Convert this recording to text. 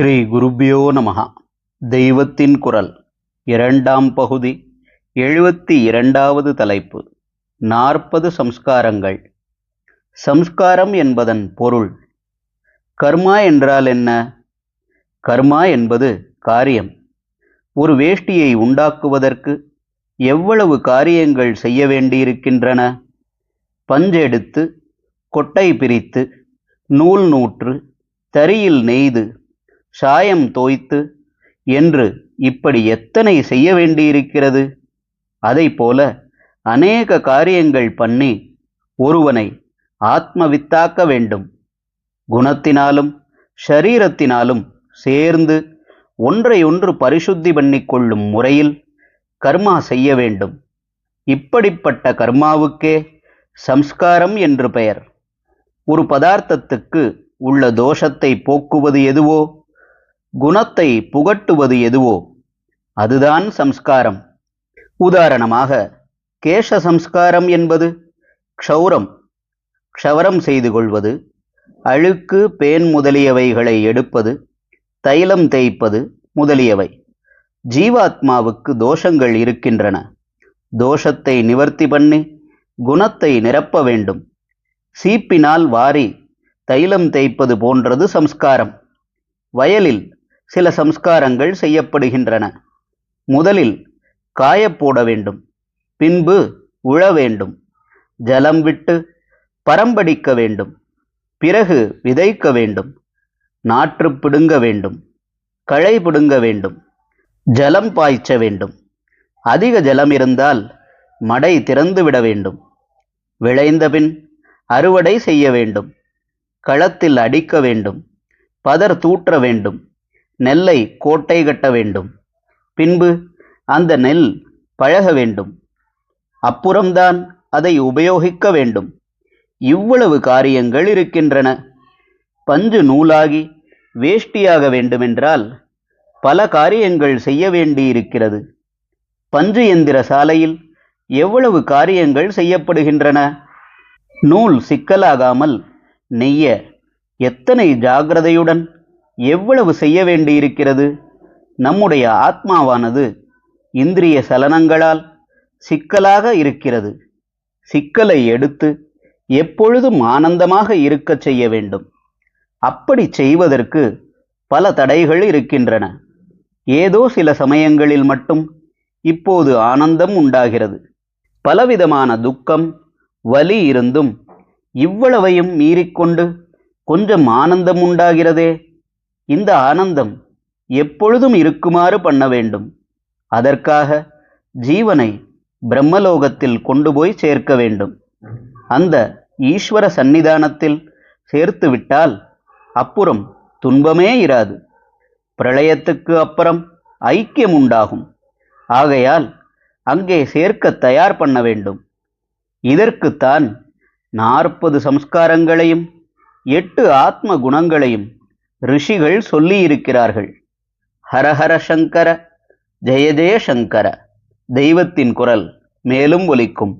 ஸ்ரீ குருபியோ நமஹா. தெய்வத்தின் குரல் இரண்டாம் பகுதி எழுபத்தி இரண்டாவது தலைப்பு நாற்பது சம்ஸ்காரங்கள். சம்ஸ்காரம் என்பதன் பொருள் கர்மா என்றால் என்ன? கர்மா என்பது காரியம். ஒரு வேஷ்டியை உண்டாக்குவதற்கு எவ்வளவு காரியங்கள் செய்ய வேண்டியிருக்கின்றன? பஞ்செடுத்து கொட்டை பிரித்து நூல் நூற்று தரியில் நெய்து சாயம் தோய்த்து என்று இப்படி எத்தனை செய்ய வேண்டியிருக்கிறது? அதைப்போல அநேக காரியங்கள் பண்ணி ஒருவனை ஆத்மவித்தாக்க வேண்டும். குணத்தினாலும் ஷரீரத்தினாலும் சேர்ந்து ஒன்றையொன்று பரிசுத்தி பண்ணிக்கொள்ளும் முறையில் கர்மா செய்ய வேண்டும். இப்படிப்பட்ட கர்மாவுக்கே சம்ஸ்காரம் என்று பெயர். ஒரு பதார்த்தத்துக்கு உள்ள தோஷத்தை போக்குவது எதுவோ குணத்தை புகட்டுவது எதுவோ அதுதான் சம்ஸ்காரம். உதாரணமாக கேஷ சம்ஸ்காரம் என்பது க்ஷௌரம் க்ஷவரம் செய்து கொள்வது அழுக்கு பேன் முதலியவைகளை எடுப்பது தைலம் தேய்ப்பது முதலியவை. ஜீவாத்மாவுக்கு தோஷங்கள் இருக்கின்றன. தோஷத்தை நிவர்த்தி பண்ணி குணத்தை நிரப்ப வேண்டும். சீப்பினால் வாரி தைலம் தேய்ப்பது போன்றது சம்ஸ்காரம். வயலில் சில சம்ஸ்காரங்கள் செய்யப்படுகின்றன. முதலில் காயப்போட வேண்டும். பின்பு உழ வேண்டும். ஜலம் விட்டு பரம்படிக்க வேண்டும். பிறகு விதைக்க வேண்டும். நாற்று பிடுங்க வேண்டும். களை பிடுங்க வேண்டும். ஜலம் பாய்ச்ச வேண்டும். அதிக ஜலம் இருந்தால் மடை திறந்துவிட வேண்டும். விளைந்தபின் அறுவடை செய்ய வேண்டும். களத்தில் அடிக்க வேண்டும். பதர் தூற்ற வேண்டும். நெல்லை கோட்டை கட்ட வேண்டும். பின்பு அந்த நெல் பழக வேண்டும். அப்புறம்தான் அதை உபயோகிக்க வேண்டும். இவ்வளவு காரியங்கள் இருக்கின்றன. பஞ்சு நூலாகி வேஷ்டியாக வேண்டுமென்றால் பல காரியங்கள் செய்ய வேண்டியிருக்கிறது. பஞ்சு எந்திர சாலையில் எவ்வளவு காரியங்கள் செய்யப்படுகின்றன? நூல் சிக்கலாகாமல் நெய்ய எத்தனை ஜாகிரதையுடன் எவ்வளவு செய்ய வேண்டியிருக்கிறது? நம்முடைய ஆத்மாவானது இந்திரிய சலனங்களால் சிக்கலாக இருக்கிறது. சிக்கலை எடுத்து எப்பொழுதும் ஆனந்தமாக இருக்கச் செய்ய வேண்டும். அப்படி செய்வதற்கு பல தடைகள் இருக்கின்றன. ஏதோ சில சமயங்களில் மட்டும் இப்போது ஆனந்தம் உண்டாகிறது. பலவிதமான துக்கம் வலி இருந்தும் இவ்வளவையும் மீறிக்கொண்டு கொஞ்சம் ஆனந்தம் உண்டாகிறதே? இந்த ஆனந்தம் எப்பொழுதும் இருக்குமாறு பண்ண வேண்டும். அதற்காக ஜீவனை பிரம்மலோகத்தில் கொண்டு போய் சேர்க்க வேண்டும். அந்த ஈஸ்வர சந்நிதானத்தில் சேர்த்து விட்டால் அப்புறம் துன்பமே இராது. பிரளயத்துக்கு அப்புறம் ஐக்கியம் உண்டாகும். ஆகையால் அங்கே சேர்க்க தயார் பண்ண வேண்டும். இதற்குத்தான் நாற்பது சம்ஸ்காரங்களையும் எட்டு ஆத்ம குணங்களையும் ரிஷிகள் சொல்லியிருக்கிறார்கள். ஹரஹர சங்கர ஜெய ஜெய சங்கர தெய்வத்தின் குரல் மேலும் ஒலிக்கும்.